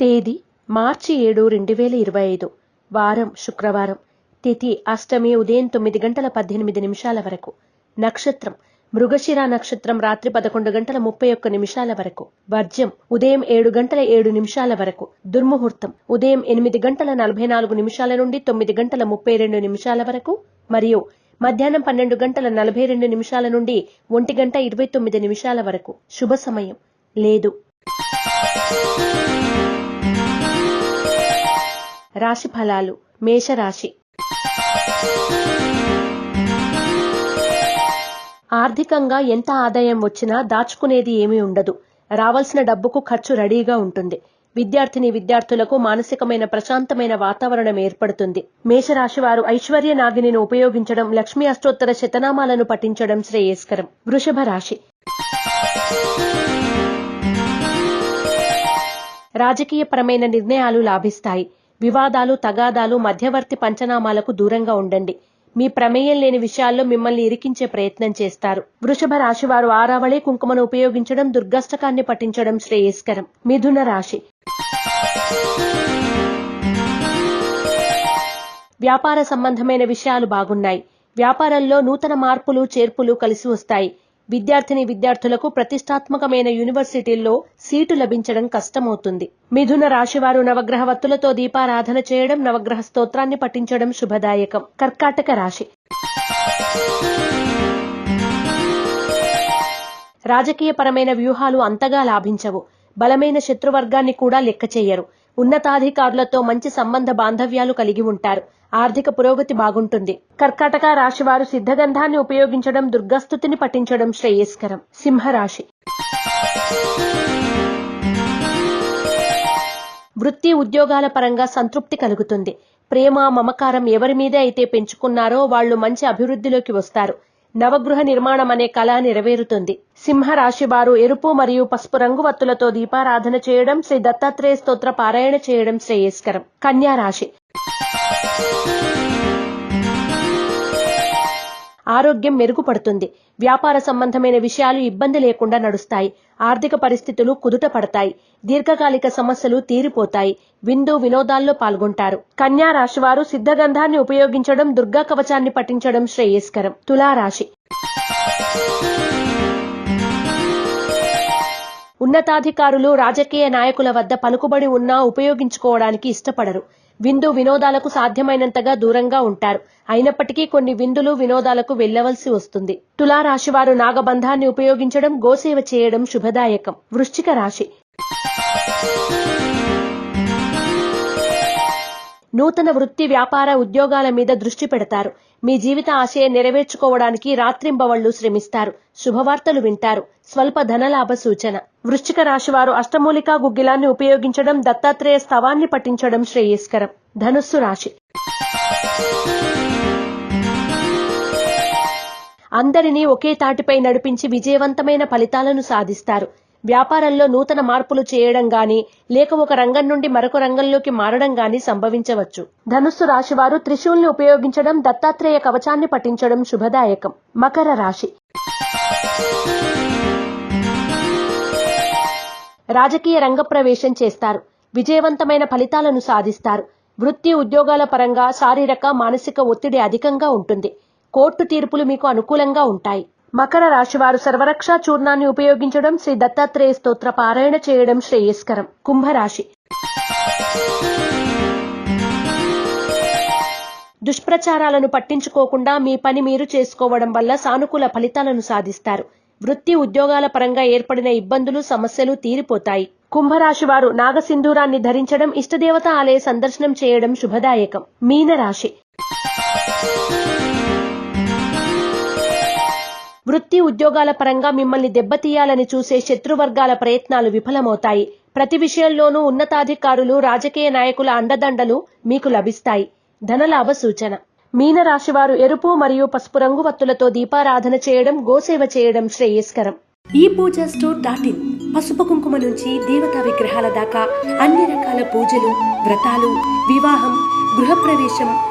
తేదీ మార్చి ఏడు రెండు వేల ఇరవై ఐదు. వారం శుక్రవారం. తిథి అష్టమి ఉదయం తొమ్మిది గంటల పద్దెనిమిది నిమిషాల వరకు. నక్షత్రం మృగశిర నక్షత్రం రాత్రి పదకొండు గంటల ముప్పై ఒక్క నిమిషాల వరకు. వర్జ్యం ఉదయం ఏడు గంటల ఏడు నిమిషాల వరకు. దుర్ముహూర్తం ఉదయం ఎనిమిది గంటల నలభై నాలుగు నిమిషాల నుండి తొమ్మిది గంటల ముప్పై రెండు నిమిషాల వరకు. మరియు మధ్యాహ్నం పన్నెండు గంటల నలభై రెండు నిమిషాల నుండి ఒంటి గంట ఇరవై తొమ్మిది నిమిషాల వరకు. శుభ సమయం. లేదు. రాశి ఫలాలు మేషరాశి. ఆర్థికంగా ఎంత ఆదాయం వచ్చినా దాచుకునేది ఏమీ ఉండదు. రావాల్సిన డబ్బుకు ఖర్చు రెడీగా ఉంటుంది. విద్యార్థిని విద్యార్థులకు మానసికమైన ప్రశాంతమైన వాతావరణం ఏర్పడుతుంది. మేషరాశి వారు ఐశ్వర్య నాగిని ఉపయోగించడం లక్ష్మీ అష్టోత్తర శతనామాలను పఠించడం శ్రేయస్కరం. వృషభ రాశి. రాజకీయపరమైన నిర్ణయాలు లాభిస్తాయి. వివాదాలు తగాదాలు మధ్యవర్తి పంచనామాలకు దూరంగా ఉండండి. మీ ప్రమేయం లేని విషయాల్లో మిమ్మల్ని ఇరికించే ప్రయత్నం చేస్తారు. వృషభ రాశి వారు ఆరావళి కుంకుమను ఉపయోగించడం దుర్గష్టకాన్ని పఠించడం శ్రేయస్కరం. మిథున రాశి. వ్యాపార సంబంధమైన విషయాలు బాగున్నాయి. వ్యాపారంలో నూతన మార్పులు చేర్పులు కలిసి వస్తాయి. విద్యార్థిని విద్యార్థులకు ప్రతిష్టాత్మకమైన యూనివర్సిటీల్లో సీటు లభించడం కష్టమవుతుంది. మిథున రాశివారు నవగ్రహ వత్తులతో దీపారాధన చేయడం నవగ్రహ స్తోత్రాన్ని పఠించడం శుభదాయకం. కర్కాటక రాశి. రాజకీయపరమైన వ్యూహాలు అంతగా లాభించవు. బలమైన శత్రువర్గాన్ని కూడా లెక్క చేయరు ఉన్నతాధికారులతో మంచి సంబంధ బాంధవ్యాలు కలిగి ఉంటారు. ఆర్థిక పురోగతి బాగుంటుంది. కర్కాటక రాశివారు సిద్ధగంధాన్ని ఉపయోగించడం దుర్గస్థుతిని పఠించడం శ్రేయస్కరం. సింహరాశి. వృత్తి ఉద్యోగాల పరంగా సంతృప్తి కలుగుతుంది. ప్రేమ మమకారం ఎవరి మీద అయితే పెంచుకున్నారో వాళ్ళు మంచి అభివృద్ధిలోకి వస్తారు. నవగృహ నిర్మాణం అనే కళ నెరవేరుతుంది. సింహరాశివారు ఎరుపు మరియు పసుపు రంగు వత్తులతో దీపారాధన చేయడం శ్రీ దత్తాత్రేయ స్తోత్ర పారాయణ చేయడం శ్రేయస్కరం. కన్యా రాశి ఆరోగ్యం మెరుగుపడుతుంది. వ్యాపార సంబంధమైన విషయాలు ఇబ్బంది లేకుండా నడుస్తాయి. ఆర్థిక పరిస్థితులు కుదుట పడతాయి. దీర్ఘకాలిక సమస్యలు తీరిపోతాయి. విందు వినోదాల్లో పాల్గొంటారు. కన్యా రాశివారు సిద్ధగంధాన్ని ఉపయోగించడం దుర్గా కవచాన్ని పఠించడం శ్రేయస్కరం. తులారాశి. ఉన్నతాధికారులు రాజకీయ నాయకుల వద్ద పలుకుబడి ఉన్నా ఉపయోగించుకోవడానికి ఇష్టపడరు. విందు వినోదాలకు సాధ్యమైనంతగా దూరంగా ఉంటారు. అయినప్పటికీ కొన్ని విందులు వినోదాలకు వెళ్ళవలసి వస్తుంది. తులారాశి వారు నాగబంధాన్ని ఉపయోగించడం గోసేవ చేయడం శుభదాయకం. వృశ్చిక రాశి. నూతన వృత్తి వ్యాపార ఉద్యోగాల మీద దృష్టి పెడతారు. మీ జీవిత ఆశయం నెరవేర్చుకోవడానికి రాత్రింబవళ్ళు శ్రమిస్తారు. శుభవార్తలు వింటారు. స్వల్ప ధనలాభ సూచన. వృశ్చిక రాశి వారు అష్టమూలికా గుగ్గిలాన్ని ఉపయోగించడం దత్తాత్రేయ స్తవాన్ని పఠించడం శ్రేయస్కరం. ధనుస్సు రాశి. అందరినీ ఒకే తాటిపై నడిపించి విజయవంతమైన ఫలితాలను సాధిస్తారు. వ్యాపారంలో నూతన మార్పులు చేయడం గాని లేక ఒక రంగం నుండి మరొక రంగంలోకి మారడం గాని సంభవించవచ్చు. ధనుస్సు రాశి వారు త్రిశూల్ని ఉపయోగించడం దత్తాత్రేయ కవచాన్ని పఠించడం శుభదాయకం. మకర రాశి. రాజకీయ రంగ ప్రవేశం చేస్తారు. విజయవంతమైన ఫలితాలను సాధిస్తారు. వృత్తి ఉద్యోగాల పరంగా శారీరక మానసిక ఒత్తిడి అధికంగా ఉంటుంది. కోర్టు తీర్పులు మీకు అనుకూలంగా ఉంటాయి. మకర రాశివారు సర్వరక్ష చూర్ణాన్ని ఉపయోగించడం శ్రీ దత్తాత్రేయ స్తోత్ర పారాయణ చేయడం శ్రేయస్కరం. కుంభరాశి. దుష్ప్రచారాలను పట్టించుకోకుండా మీ పని మీరు చేసుకోవడం వల్ల సానుకూల ఫలితాలను సాధిస్తారు. వృత్తి ఉద్యోగాల పరంగా ఏర్పడిన ఇబ్బందులు సమస్యలు తీరిపోతాయి. కుంభరాశి వారు నాగసింధూరాన్ని ధరించడం ఇష్టదేవత ఆలయ సందర్శనం చేయడం శుభదాయకం. మీనరాశి. వృత్తి ఉద్యోగాల పరంగా మిమ్మల్ని దెబ్బతీయాలని చూసే శత్రువర్గాల ప్రయత్నాలు విఫలమవుతాయి. ప్రతి విషయంలోనూ ఉన్నతాధికారులు రాజకీయ నాయకుల అండదండలు మీకు లభిస్తాయి. ధనలాభ సూచన. మీనరాశివారు ఎరుపు మరియు పసుపు రంగు వత్తులతో దీపారాధన చేయడం గోసేవ చేయడం శ్రేయస్కరం. ఈ పూజ స్టోర్ డాట్ ఇన్. పసుపు కుంకుమ నుంచి దేవతా విగ్రహాల దాకా అన్ని రకాల పూజలు వ్రతాలు వివాహం గృహప్రవేశం